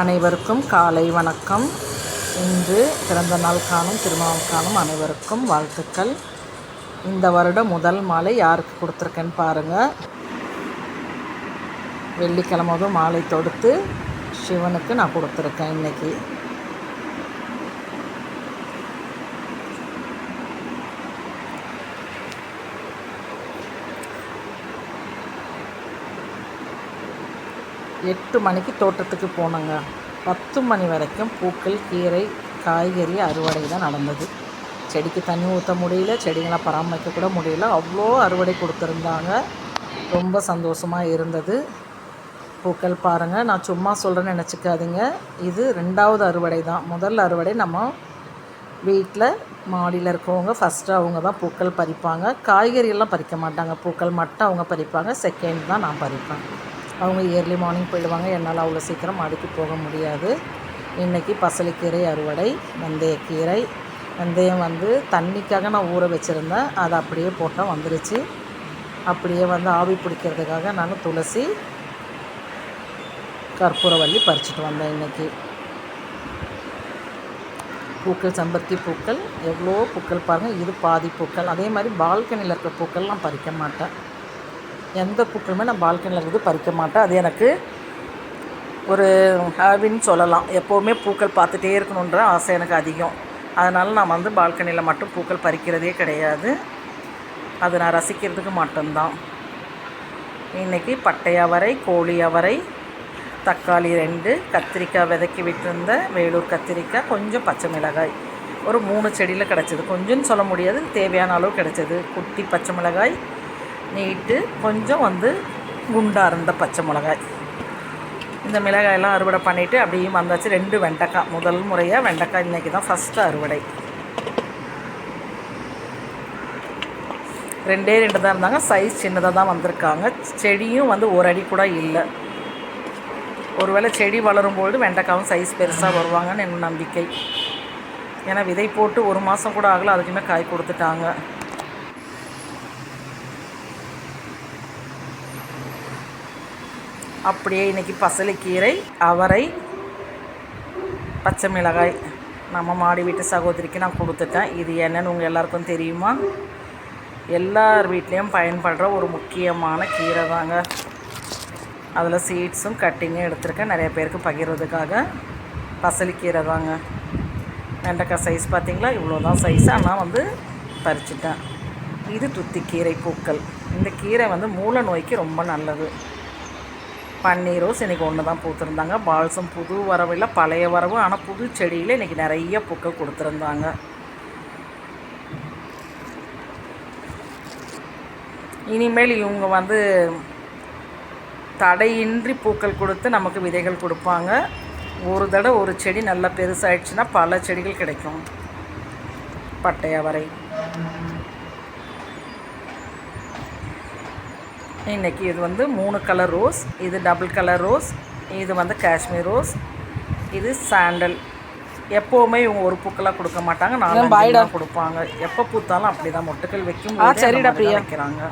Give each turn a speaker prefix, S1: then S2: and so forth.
S1: அனைவருக்கும் காலை வணக்கம். இன்று பிறந்த நாள் காணும் திருமணம் காணும் அனைவருக்கும் வாழ்த்துக்கள். இந்த வருடம் முதல் மாலை யாருக்கு கொடுத்துருக்கேன்னு பாருங்கள் வெள்ளிக்கிழமதும் மாலை தொடுத்து சிவனுக்கு நான் கொடுத்துருக்கேன் இன்னைக்கு. எட்டு மணிக்கு தோட்டத்துக்கு போனோங்க. பத்து மணி வரைக்கும் பூக்கள் கீரை காய்கறி அறுவடை தான் நடந்தது. செடிக்கு தண்ணி ஊற்ற முடியல செடிகளை பராமரிக்க கூட முடியல. அவ்வளோ அறுவடை கொடுத்துருந்தாங்க. ரொம்ப சந்தோஷமாக இருந்தது. பூக்கள் பாருங்கள் நான் சும்மா சொல்கிறேன்னு நினச்சிக்காதீங்க. இது ரெண்டாவது அறுவடை தான். முதல் அறுவடை நம்ம வீட்டில் மாடியில் இருக்கவங்க ஃபஸ்ட்டு அவங்க தான் பூக்கள் பறிப்பாங்க. காய்கறியெல்லாம் பறிக்க மாட்டாங்க. பூக்கள் மட்டும் அவங்க பறிப்பாங்க. செகண்ட் தான் நான் பறிப்பேன். அவங்க இயர்லி மார்னிங் போயிடுவாங்க. என்னால் அவ்வளோ சீக்கிரம் மாடிக்கு போக முடியாது. இன்றைக்கி பசலைக்கீரை அறுவடை வெந்தயக்கீரை வெந்தயம் வந்து தண்ணிக்காக நான் ஊற வச்சுருந்தேன். அதை அப்படியே போட்டால் வந்துருச்சு. அப்படியே வந்து ஆவி பிடிக்கிறதுக்காக நான் துளசி கற்பூரவள்ளி பறிச்சுட்டு வந்தேன் இன்றைக்கி பூக்கள் செம்பருத்தி பூக்கள் எவ்வளோ பூக்கள் பாருங்கள் இது பாதி பூக்கள். அதே மாதிரி பால்கனியில் இருக்கிற பூக்கள் நான் பறிக்க மாட்டேன். எந்த பூக்களுமே நான் பால்கனியில் இருக்கிறது பறிக்க மாட்டேன். அது எனக்கு ஒரு ஹாபின்னு சொல்லலாம். எப்போவுமே பூக்கள் பார்த்துட்டே இருக்கணுன்ற ஆசை எனக்கு அதிகம். அதனால் நான் வந்து பால்கனியில் மட்டும் பூக்கள் பறிக்கிறதே கிடையாது. அது நான் ரசிக்கிறதுக்கு மட்டும்தான். இன்றைக்கி பட்டை அவரை கோழி அவரை தக்காளி ரெண்டு கத்திரிக்காய் விதைக்கி விட்டிருந்த வேலூர் கத்திரிக்காய் கொஞ்சம் பச்சை மிளகாய். ஒரு மூணு செடியில் கிடச்சிது. கொஞ்சம்னு சொல்ல முடியாது. தேவையான அளவு கிடச்சிது. குட்டி பச்சை மிளகாய் நீட்டு கொஞ்சம் வந்து குண்டாக இருந்த பச்சை மிளகாய். இந்த மிளகாயெல்லாம் அறுவடை பண்ணிவிட்டு அப்படியே வந்தாச்சு ரெண்டு வெண்டைக்காய். முதல் முறையாக வெண்டைக்காய் இன்றைக்கி தான் ஃபஸ்ட்டு அறுவடை. ரெண்டே ரெண்டு தான் இருந்தாங்க. சைஸ் சின்னதாக தான் வந்திருக்காங்க. செடியும் வந்து ஒரு அடி கூட இல்லை. ஒருவேளை செடி வளரும்பொழுது வெண்டைக்காவும் சைஸ் பெருசாக வருவாங்கன்னு என் நம்பிக்கை. ஏன்னா விதை போட்டு ஒரு மாதம் கூட ஆகலை அதுக்குமே காய் கொடுத்துட்டாங்க. அப்படியே இன்றைக்கி பசலைக்கீரை அவரை பச்சை மிளகாய். நம்ம மாடி வீட்டு சகோதரிக்கு நான் கொடுத்துட்டேன். இது என்னன்னு உங்கள் எல்லாருக்கும் தெரியுமா? எல்லார் வீட்லேயும் பயன்படுற ஒரு முக்கியமான கீரை தாங்க. அதில் சீட்ஸும் கட்டிங்கும் எடுத்திருக்கேன். நிறைய பேருக்கு பகிர்றதுக்காக பசலிக்கீரை தாங்க. வெண்டைக்காய் சைஸ் பார்த்தீங்களா இவ்வளோ தான் சைஸ் ஆனால் வந்து பறிச்சிட்டேன். இது துத்திக்கீரை பூக்கள். இந்த கீரை வந்து மூல நோய்க்கு ரொம்ப நல்லது. பன்னீர் ரோஸ் இன்றைக்கி ஒன்று தான் பூத்துருந்தாங்க. பால்சம் புது வரவு இல்லை பழைய வரவு. ஆனால் புது செடியில் இன்றைக்கி நிறைய பூக்கள் கொடுத்துருந்தாங்க. இனிமேல் இவங்க வந்து தடையின்றி பூக்கள் கொடுத்து நமக்கு விதைகள் கொடுப்பாங்க. ஒரு தடவை ஒரு செடி நல்லா பெருசாகிடுச்சுன்னா பல செடிகள் கிடைக்கும். பட்டையவரை இன்றைக்கி இது வந்து மூணு கலர் ரோஸ் இது டபுள் கலர் ரோஸ் இது வந்து காஷ்மீர் ரோஸ் இது சாண்டல் எப்போவுமே இவங்க ஒரு பூக்களாக கொடுக்க மாட்டாங்க நாலு தான் கொடுப்பாங்க. எப்போ பூத்தாலும் அப்படி தான் மொட்டுக்கள் வைக்கும்.
S2: சரிடா.
S1: வைக்கிறாங்க.